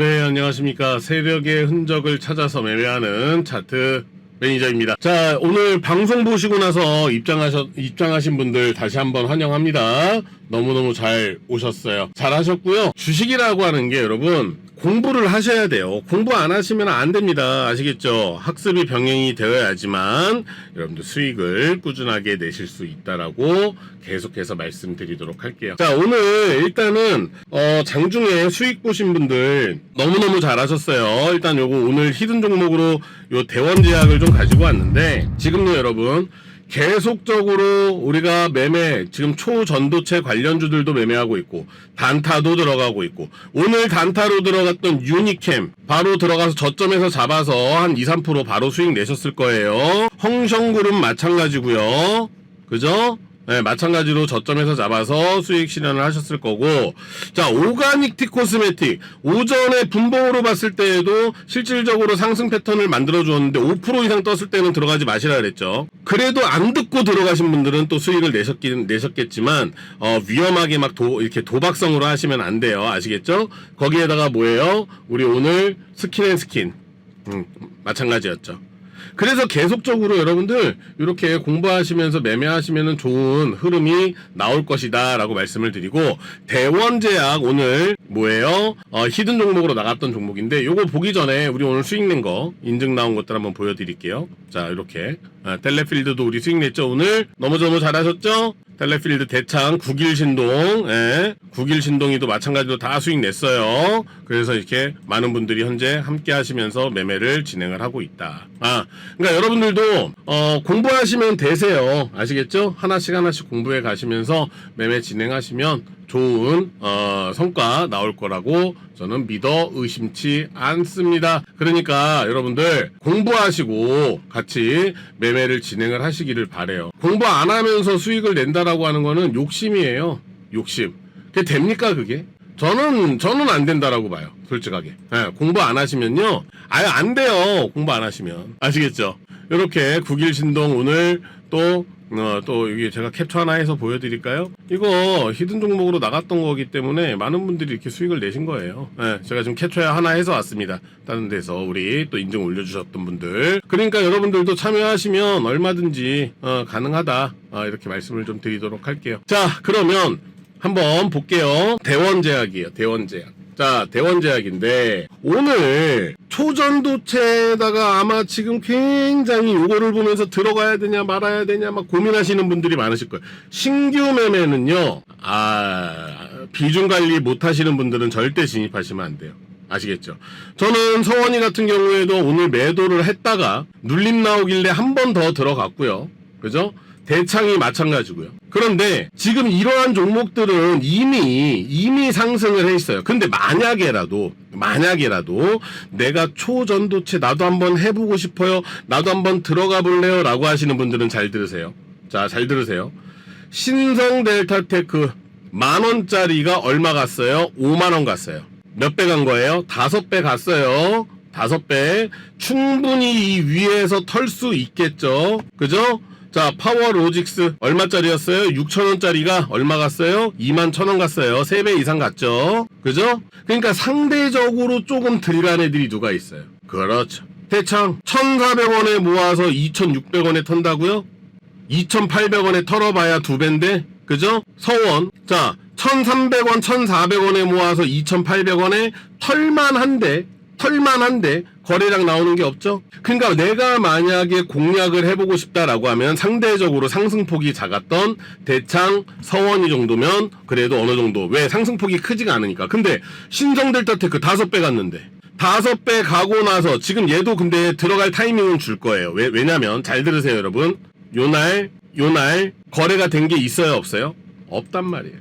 네, 안녕하십니까. 세력의 흔적을 찾아서 매매하는 차트 매니저입니다. 자, 오늘 방송 보시고 나서 입장하셨, 입장하신 분들 다시 한번 환영합니다. 너무너무 잘 오셨어요. 잘 하셨고요. 주식이라고 하는 게 여러분, 공부를 하셔야 돼요. 공부 안 하시면 안 됩니다. 아시겠죠? 학습이 병행이 되어야지만 여러분들 수익을 꾸준하게 내실 수 있다라고 계속해서 말씀드리도록 할게요. 자, 오늘 일단은 어, 장중에 수익 보신 분들 너무너무 잘하셨어요. 일단 요거 오늘 히든 종목으로 요 대원 제약을 좀 가지고 왔는데 지금요 여러분 계속적으로 우리가 매매 지금 초전도체 관련주들도 매매하고 있고 단타도 들어가고 있고 오늘 단타로 들어갔던 유니캠 바로 들어가서 저점에서 잡아서 한 2, 3% 바로 수익 내셨을 거예요. 홍성그룹 마찬가지고요. 그죠? 네, 마찬가지로 저점에서 잡아서 수익 실현을 하셨을 거고. 자 오가닉 티 코스메틱. 오전에 분봉으로 봤을 때에도 실질적으로 상승 패턴을 만들어 주었는데 5% 이상 떴을 때는 들어가지 마시라 그랬죠. 그래도 안 듣고 들어가신 분들은 또 수익을 내셨긴 내셨겠지만 어, 위험하게 막 도, 이렇게 도박성으로 하시면 안 돼요. 아시겠죠? 거기에다가 뭐예요? 우리 오늘 스킨앤스킨. 음, 마찬가지였죠 그래서 계속적으로 여러분들 이렇게 공부하시면서 매매하시면 좋은 흐름이 나올 것이다 라고 말씀을 드리고 대원제약 오늘 뭐예요? 어, 히든 종목으로 나갔던 종목인데 요거 보기 전에 우리 오늘 수익 낸 거 인증 나온 것들 한번 보여드릴게요. 자 이렇게 아, 텔레필드도 우리 수익 냈죠 오늘 너무너무 잘하셨죠? 텔레필드 대창 9길 신동, 예, 9길 신동이도 마찬가지로 다 수익 냈어요. 그래서 이렇게 많은 분들이 현재 함께 하시면서 매매를 진행을 하고 있다. 아, 그러니까 여러분들도 어, 공부하시면 되세요. 아시겠죠? 하나씩 하나씩 공부해 가시면서 매매 진행하시면 좋은 어, 성과 나올 거라고 저는 믿어 의심치 않습니다. 그러니까 여러분들 공부하시고 같이 매매를 진행을 하시기를 바래요. 공부 안 하면서 수익을 낸다라고 하는 거는 욕심이에요. 욕심. 그게 됩니까 그게? 저는 저는 안 된다라고 봐요. 솔직하게. 예, 공부 안 하시면요. 아예 안 돼요. 공부 안 하시면. 아시겠죠? 이렇게 국일 신동 오늘 또 어, 또 여기 제가 캡처 하나 해서 보여드릴까요? 이거 히든 종목으로 나갔던 거기 때문에 많은 분들이 이렇게 수익을 내신 거예요. 예, 제가 지금 캡처 하나 해서 왔습니다. 다른 데서 우리 또 인증 올려주셨던 분들. 그러니까 여러분들도 참여하시면 얼마든지 어, 가능하다. 아, 이렇게 말씀을 좀 드리도록 할게요. 자, 그러면 한번 볼게요. 대원제약이에요. 대원제약. 자, 대원제약인데 오늘 초전도체에다가 아마 지금 굉장히 요거를 보면서 들어가야 되냐 말아야 되냐 막 고민하시는 분들이 많으실 거예요. 신규 매매는요. 아, 비중 관리 못 하시는 분들은 절대 진입하시면 안 돼요. 아시겠죠? 저는 서원이 같은 경우에도 오늘 매도를 했다가 눌림 나오길래 한 번 더 들어갔고요. 그죠? 대창이 마찬가지고요. 그런데 지금 이러한 종목들은 이미 이미 상승을 해 있어요. 근데 만약에라도 만약에라도 내가 초전도체 나도 한번 해보고 싶어요. 나도 한번 들어가 볼래요라고 하시는 분들은 잘 들으세요. 자, 잘 들으세요. 신성 델타테크 만 원짜리가 얼마 갔어요? 5만 원 갔어요. 몇 배 간 거예요? 다섯 배 갔어요. 다섯 배. 충분히 이 위에서 털 수 있겠죠. 그죠? 자, 파워 로직스 얼마짜리였어요? 6천원짜리가 얼마 갔어요? 2만 1천원 갔어요. 3배 이상 갔죠? 그죠? 그러니까 상대적으로 조금 들간 애들이 누가 있어요? 그렇죠. 대창 1,400원에 모아서 2,600원에 턴다고요? 2,800원에 털어봐야 두 배인데, 그죠? 서원. 자, 1,300원, 1,400원에 모아서 2,800원에 털만한데, 털만한데, 거래량 나오는 게 없죠? 그러니까 내가 만약에 공략을 해보고 싶다라고 하면 상대적으로 상승폭이 작았던 대창, 서원이 정도면 그래도 어느 정도. 왜? 상승폭이 크지가 않으니까. 근데 신성델타 테크 다섯 배 갔는데. 다섯 배 가고 나서 지금 얘도 근데 들어갈 타이밍은 줄 거예요. 왜, 왜냐면 잘 들으세요, 여러분. 요날, 요날 거래가 된 게 있어요, 없어요? 없단 말이에요.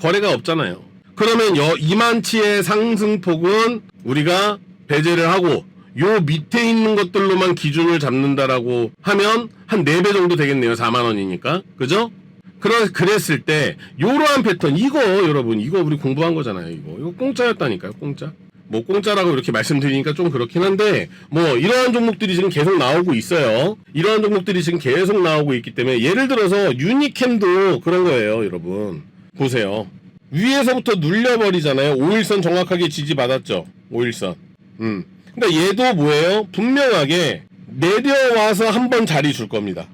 거래가 없잖아요. 그러면 여 이만치의 상승폭은 우리가 배제를 하고 요 밑에 있는 것들로만 기준을 잡는다라고 하면 한 4배 정도 되겠네요. 4만 원이니까. 그죠? 그러, 그랬을 때 요러한 패턴 이거 여러분 이거 우리 공부한 거잖아요. 이거 이거 공짜였다니까요. 공짜. 뭐 공짜라고 이렇게 말씀드리니까 좀 그렇긴 한데 뭐 이러한 종목들이 지금 계속 나오고 있어요. 이러한 종목들이 지금 계속 나오고 있기 때문에 예를 들어서 유니캠도 그런 거예요, 여러분. 보세요. 위에서부터 눌려버리잖아요. 5일선 정확하게 지지받았죠. 5일선. 음. 그러니까 얘도 뭐예요? 분명하게 내려와서 한 번 자리 줄 겁니다.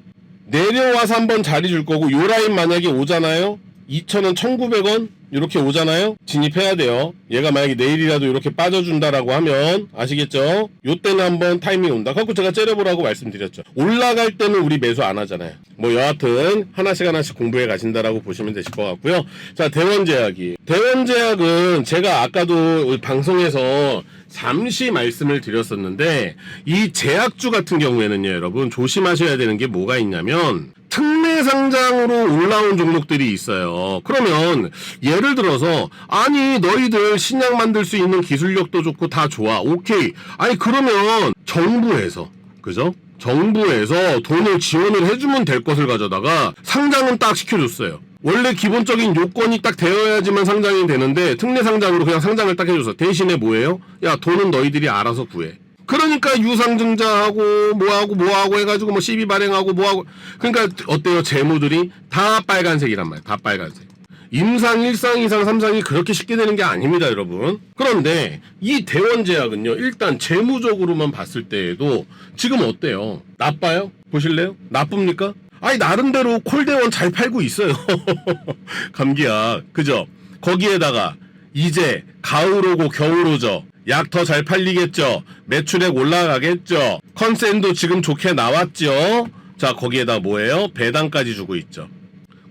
내려와서 한 번 자리 줄 거고 요 라인 만약에 오잖아요. 2,000원, 1,900원 이렇게 오잖아요. 진입해야 돼요. 얘가 만약에 내일이라도 이렇게 빠져준다라고 하면 아시겠죠? 요때는 한번 타이밍 온다. 갖고 제가 째려보라고 말씀드렸죠. 올라갈 때는 우리 매수 안 하잖아요. 뭐 여하튼 하나씩 하나씩 공부해 가신다라고 보시면 되실 것 같고요. 자 대원제약이 대원제약은 제가 아까도 방송에서 잠시 말씀을 드렸었는데 이 제약주 같은 경우에는요 여러분 조심하셔야 되는 게 뭐가 있냐면 특례 상장으로 올라온 종목들이 있어요. 그러면 예를 들어서 아니 너희들 신약 만들 수 있는 기술력도 좋고 다 좋아. 오케이. 아니 그러면 정부에서 그죠? 정부에서 돈을 지원을 해주면 될 것을 가져다가 상장은 딱 시켜줬어요. 원래 기본적인 요건이 딱 되어야지만 상장이 되는데 특례 상장으로 그냥 상장을 딱 해줬어. 대신에 뭐예요? 야 돈은 너희들이 알아서 구해. 그러니까 유상증자하고 뭐하고 뭐하고 해가지고 뭐 시비 발행하고 뭐하고 그러니까 어때요? 재무들이 다 빨간색이란 말이야. 다 빨간색. 임상 1상, 2상, 3상이 그렇게 쉽게 되는 게 아닙니다, 여러분. 그런데 이 대원 제약은요, 일단 재무적으로만 봤을 때에도 지금 어때요? 나빠요? 보실래요? 나쁩니까? 아니, 나름대로 콜대원 잘 팔고 있어요. 감기약. 그죠? 거기에다가 이제 가을 오고 겨울 오죠. 약 더 잘 팔리겠죠. 매출액 올라가겠죠. 컨센도 지금 좋게 나왔죠. 자, 거기에다 뭐예요? 배당까지 주고 있죠.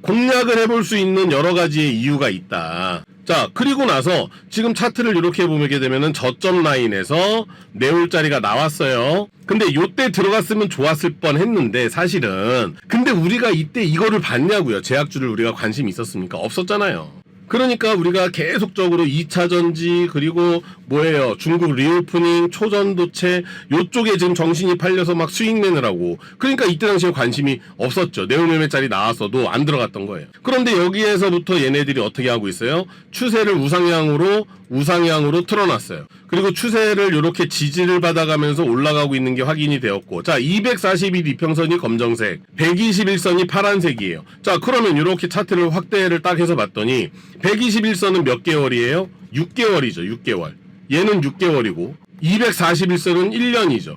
공략을 해볼 수 있는 여러 가지의 이유가 있다. 자, 그리고 나서 지금 차트를 이렇게 보게 되면은 저점 라인에서 내올 자리가 나왔어요. 근데 요때 들어갔으면 좋았을 뻔 했는데 사실은 근데 우리가 이때 이거를 봤냐고요. 제약주를 우리가 관심이 있었습니까? 없었잖아요. 그러니까 우리가 계속적으로 2차 전지 그리고 뭐예요? 중국 리오프닝 초전도체 요쪽에 지금 정신이 팔려서 막 수익 내느라고. 그러니까 이때 당시에 관심이 없었죠. 네오매매짜리 나왔어도 안 들어갔던 거예요. 그런데 여기에서부터 얘네들이 어떻게 하고 있어요? 추세를 우상향으로 우상향으로 틀어놨어요. 그리고 추세를 이렇게 지지를 받아가면서 올라가고 있는 게 확인이 되었고. 자 241 이평선이 검정색 121선이 파란색이에요. 자 그러면 이렇게 차트를 확대를 딱 해서 봤더니 121선은 몇 개월이에요? 6개월이죠 6개월 얘는 6개월이고 241선은 1년이죠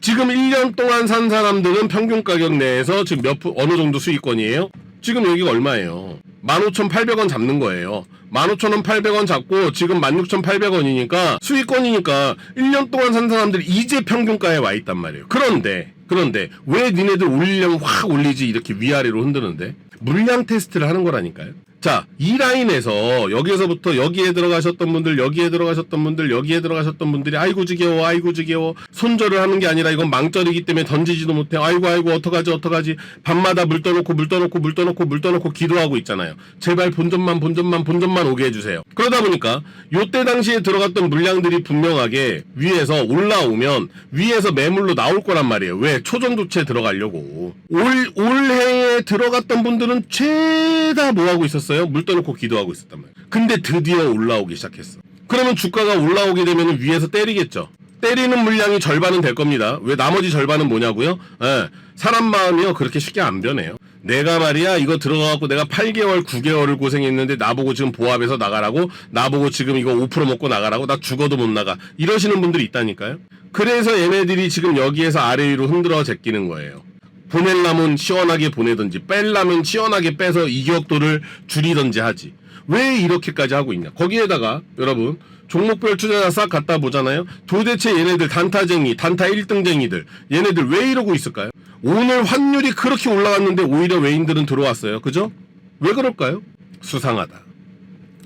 지금 1년 동안 산 사람들은 평균 가격 내에서 지금 몇 프- 어느 정도 수익권이에요? 지금 여기가 얼마예요? 15,800원 잡는 거예요. 15,800원 잡고 지금 16,800원이니까 수익권이니까 1년 동안 산 사람들이 이제 평균가에 와 있단 말이에요. 그런데 그런데 왜 니네들 올리려면 확 올리지 이렇게 위아래로 흔드는데? 물량 테스트를 하는 거라니까요. 자, 이 라인에서 여기에서부터 여기에 들어가셨던 분들, 여기에 들어가셨던 분들, 여기에 들어가셨던 분들이 아이고 지겨워, 아이고 지겨워. 손절을 하는 게 아니라 이건 망절이기 때문에 던지지도 못해. 아이고 아이고 어떡하지 어떡하지. 밤마다 물 떠놓고 물 떠놓고 물 떠놓고 물 떠놓고 기도하고 있잖아요. 제발 본전만 본전만 본전만 오게 해주세요. 그러다 보니까 요때 당시에 들어갔던 물량들이 분명하게 위에서 올라오면 위에서 매물로 나올 거란 말이에요. 왜? 초전도체 들어가려고. 올, 올해에 들어갔던 분들은 죄다 뭐 하고 있었어요? 물 떠놓고 기도하고 있었단 말이에요. 근데 드디어 올라오기 시작했어. 그러면 주가가 올라오게 되면 위에서 때리겠죠. 때리는 물량이 절반은 될 겁니다. 왜 나머지 절반은 뭐냐고요? 예, 사람 마음이요 그렇게 쉽게 안 변해요. 내가 말이야 이거 들어가갖고 내가 8개월 9개월을 고생했는데 나보고 지금 보합해서 나가라고 나보고 지금 이거 5% 먹고 나가라고 나 죽어도 못 나가 이러시는 분들이 있다니까요. 그래서 얘네들이 지금 여기에서 아래 위로 흔들어 제끼는 거예요. 보낼라면 시원하게 보내든지 뺄라면 시원하게 빼서 이격도를 줄이든지 하지. 왜 이렇게까지 하고 있냐? 거기에다가 여러분 종목별 투자자 싹 갖다 보잖아요. 도대체 얘네들 단타쟁이, 단타 1등쟁이들 얘네들 왜 이러고 있을까요? 오늘 환율이 그렇게 올라갔는데 오히려 외인들은 들어왔어요. 그죠? 왜 그럴까요? 수상하다.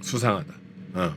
수상하다. 어.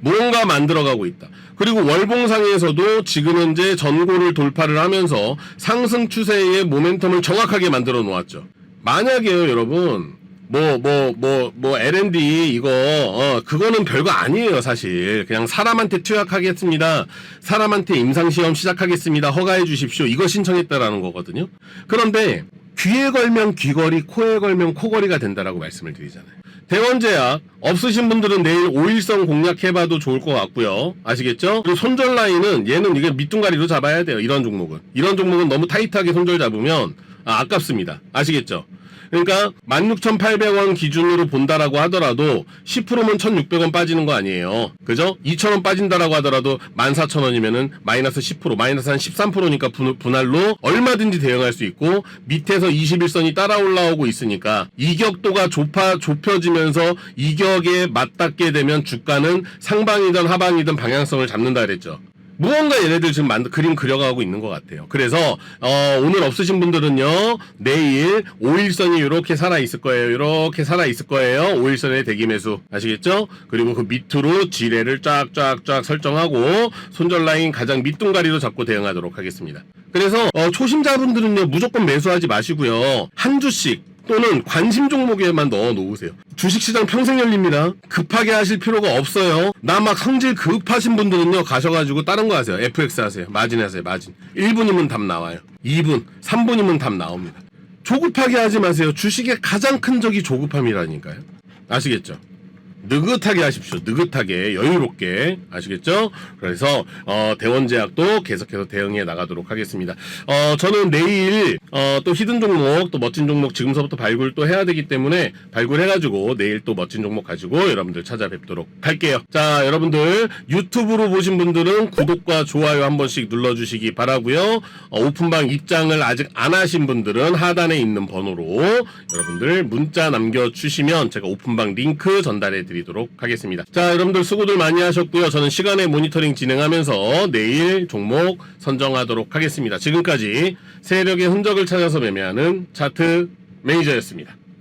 뭔가 만들어가고 있다. 그리고 월봉상에서도 지금 현재 전고를 돌파를 하면서 상승 추세의 모멘텀을 정확하게 만들어 놓았죠. 만약에요, 여러분. 뭐, 뭐, 뭐, 뭐, L&D, 이거, 어, 그거는 별거 아니에요, 사실. 그냥 사람한테 투약하겠습니다. 사람한테 임상시험 시작하겠습니다. 허가해 주십시오. 이거 신청했다라는 거거든요. 그런데, 귀에 걸면 귀걸이, 코에 걸면 코걸이가 된다라고 말씀을 드리잖아요. 대원제약 없으신 분들은 내일 5일선 공략해봐도 좋을 것 같고요. 아시겠죠? 그리고 손절 라인은 얘는 이게 밑둥가리로 잡아야 돼요. 이런 종목은 이런 종목은 너무 타이트하게 손절 잡으면 아, 아깝습니다. 아시겠죠? 그러니까 16,800원 기준으로 본다라고 하더라도 10%면 1,600원 빠지는 거 아니에요. 그죠? 2,000원 빠진다라고 하더라도 14,000원이면은 마이너스 10% 마이너스 한 13%니까 분할로 얼마든지 대응할 수 있고 밑에서 21선이 따라 올라오고 있으니까 이격도가 좁아 좁혀지면서 이격에 맞닿게 되면 주가는 상방이든 하방이든 방향성을 잡는다 그랬죠. 무언가 얘네들 지금 만 그림 그려가고 있는 것 같아요. 그래서 어, 오늘 없으신 분들은요 내일 5일선이 이렇게 살아 있을 거예요. 이렇게 살아 있을 거예요. 5일선의 대기 매수 아시겠죠? 그리고 그 밑으로 지뢰를 쫙쫙쫙 설정하고 손절 라인 가장 밑둥가리로 잡고 대응하도록 하겠습니다. 그래서 어, 초심자분들은요 무조건 매수하지 마시고요 한 주씩 또는 관심 종목에만 넣어 놓으세요. 주식시장 평생 열립니다. 급하게 하실 필요가 없어요. 나 막 성질 급하신 분들은요, 가셔가지고 다른 거 하세요. FX 하세요. 마진 하세요, 마진. 1분이면 답 나와요. 2분, 3분이면 답 나옵니다. 조급하게 하지 마세요. 주식의 가장 큰 적이 조급함이라니까요. 아시겠죠? 느긋하게 하십시오. 느긋하게 여유롭게 아시겠죠? 그래서 어, 대원 제약도 계속해서 대응해 나가도록 하겠습니다. 어, 저는 내일 어, 또 히든 종목 또 멋진 종목 지금서부터 발굴 또 해야 되기 때문에 발굴해가지고 내일 또 멋진 종목 가지고 여러분들 찾아뵙도록 할게요. 자 여러분들 유튜브로 보신 분들은 구독과 좋아요 한 번씩 눌러주시기 바라고요. 어, 오픈방 입장을 아직 안 하신 분들은 하단에 있는 번호로 여러분들 문자 남겨주시면 제가 오픈방 링크 전달해 드리도록 하겠습니다. 자, 여러분들 수고들 많이 하셨고요. 저는 시간에 모니터링 진행하면서 내일 종목 선정하도록 하겠습니다. 지금까지 세력의 흔적을 찾아서 매매하는 차트 매니저였습니다.